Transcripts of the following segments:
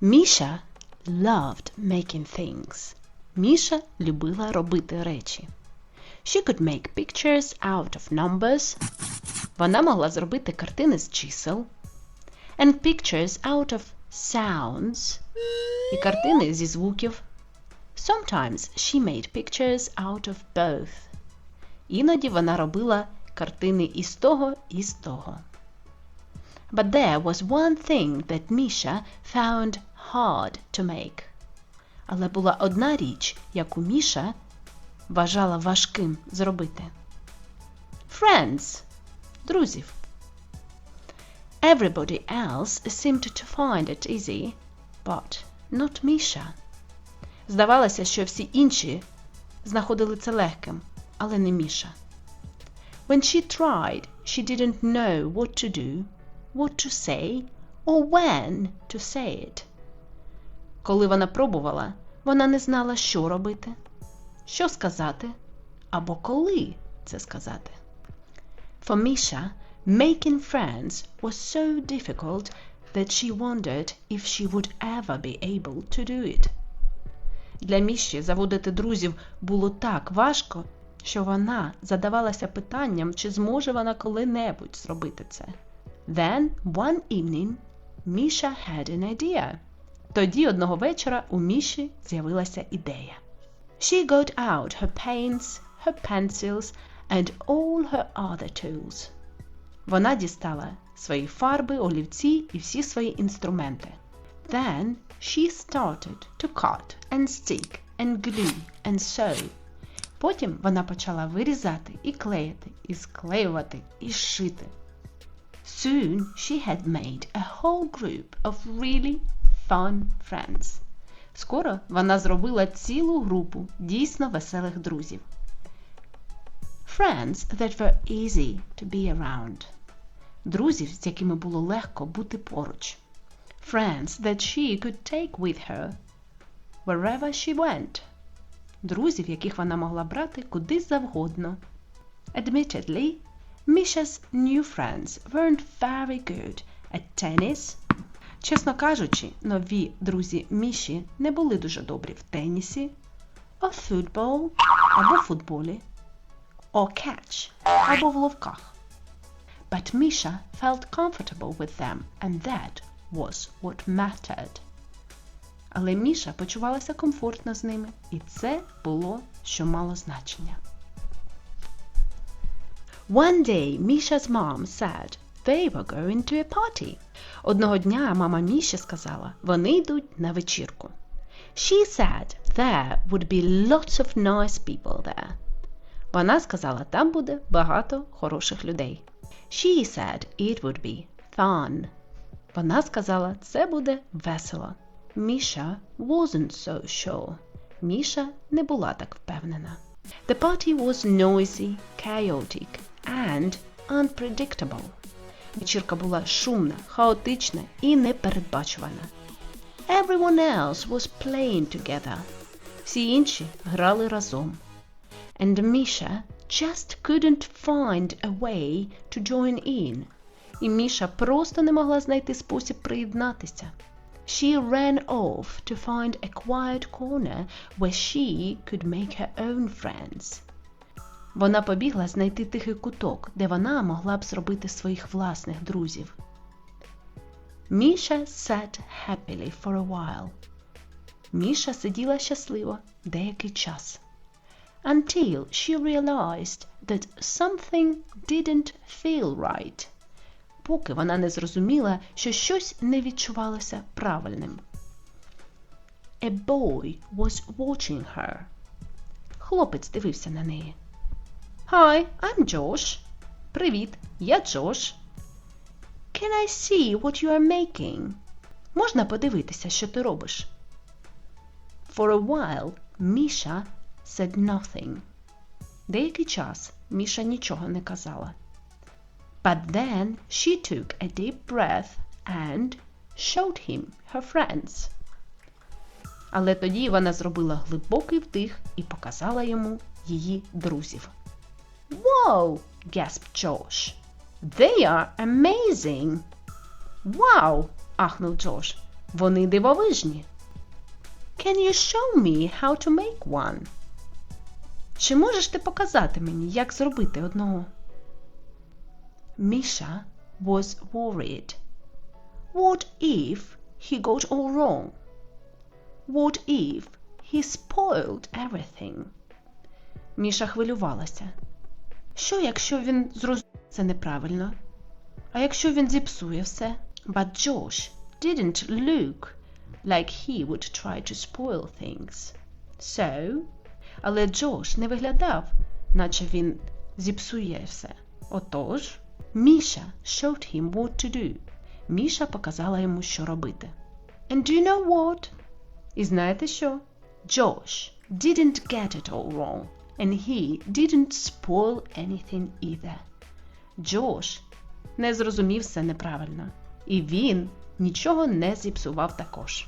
Міша loved making things. Міша любила робити речі. She could make pictures out of numbers. Вона могла зробити картини з чисел. And pictures out of sounds. І картини зі звуків. Sometimes she made pictures out of both. Іноді вона робила картини із того, і з того. But there was one thing that Misha found hard to make. Але була одна річ, яку Міша вважала важким зробити. Friends – друзів. Everybody else seemed to find it easy, but not Misha. Здавалося, що всі інші знаходили це легким, але не Міша. When she tried, she didn't know what to do, what to say, or when to say it. Коли вона пробувала, вона не знала, що робити, що сказати, або коли це сказати. For Misha, making friends was so difficult that she wondered if she would ever be able to do it. Для Міші заводити друзів було так важко, що вона задавалася питанням, чи зможе вона коли-небудь зробити це. Then, one evening, Misha had an idea. Тоді одного вечора у Міші з'явилася ідея. She got out her paints, her pencils and all her other tools. Вона дістала свої фарби, олівці і всі свої інструменти. Then she started to cut and stick and glue and sew. Потім вона почала вирізати і клеїти, і склеювати, і шити. Soon she had made a whole group of really fun friends. Скоро вона зробила цілу групу дійсно веселих друзів. Friends that were easy to be around. Друзів, з якими було легко бути поруч. Friends that she could take with her wherever she went. Друзів, яких вона могла брати куди завгодно. Admittedly, Misha's new friends weren't very good at tennis. Чесно кажучи, нові друзі Міші не були дуже добрі в тенісі, or football, або футболі, or catch, або в ловках. But Misha felt comfortable with them, and that was what mattered. Але Міша почувалася комфортно з ними, і це було, що мало значення. One day Misha's mom said they were going to a party. Одного дня мама Міші сказала, вони йдуть на вечірку. She said there would be lots of nice people there. Вона сказала, там буде багато хороших людей. She said it would be fun. Вона сказала, це буде весело. Міша wasn't so sure. Міша не була так впевнена. The party was noisy, chaotic and unpredictable. Вечірка була шумна, хаотична і непередбачувана. Everyone else was playing together. Всі інші грали разом. And Misha just couldn't find a way to join in. І Міша просто не могла знайти спосіб приєднатися. She ran off to find a quiet corner where she could make her own friends. Вона побігла знайти тихий куток, де вона могла б зробити своїх власних друзів. Міша sat happily for a while. Міша сиділа щасливо деякий час. Until she realized that something didn't feel right. Поки вона не зрозуміла, що щось не відчувалося правильним. A boy was watching her. Хлопець дивився на неї. Hi, I'm Josh. Привіт, я Джош. Can I see what you are making? Можна подивитися, що ти робиш? For a while, Misha said nothing. Деякий час Міша нічого не казала. But then she took a deep breath and showed him her friends. Але тоді вона зробила глибокий вдих і показала йому її друзів. Wow! gasped Josh. They are amazing! Wow! ахнув Джош. Вони дивовижні. Can you show me how to make one? Чи можеш ти показати мені, як зробити одного? Misha was worried. What if he got all wrong? What if he spoiled everything? Міша хвилювалася. Що, якщо він зрозуміє це неправильно? А якщо він зіпсує все? But Josh didn't look like he would try to spoil things. So, але Джош не виглядав, наче він зіпсує все. Отож, Міша showed him what to do. Міша показала йому, що робити. And do you know what? І знаєте що? Josh didn't get it all wrong. And he didn't spoil anything either. Джош не зрозумів все неправильно. І він нічого не зіпсував також.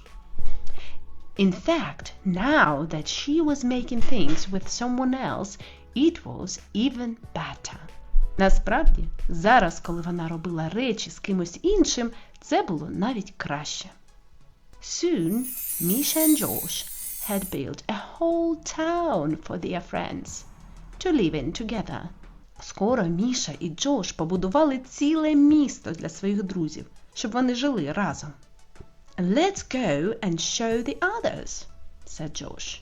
In fact, now that she was making things with someone else, it was even better. Насправді, зараз, коли вона робила речі з кимось іншим, це було навіть краще. Soon, Misha and Josh had built a whole town for their friends to live in together. Скоро Міша і Джош побудували ціле місто для своїх друзів, щоб вони жили разом. Let's go and show the others, said Josh.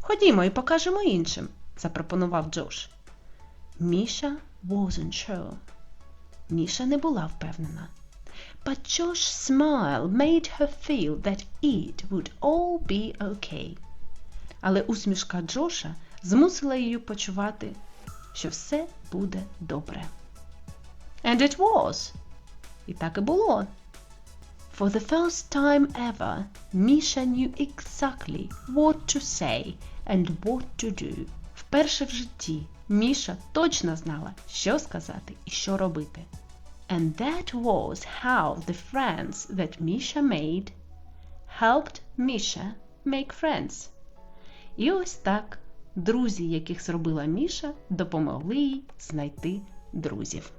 Ходімо і покажемо іншим, запропонував Джош. Міша wasn't sure. Міша не була впевнена. But Josh's smile made her feel that it would all be okay. Але усмішка Джоша змусила її почувати, що все буде добре. And it was. І так і було. For the first time ever, Misha knew exactly what to say and what to do. Вперше в житті Міша точно знала, що сказати і що робити. And that was how the friends that Misha made helped Misha make friends. І ось так друзі, яких зробила Міша, допомогли їй знайти друзів.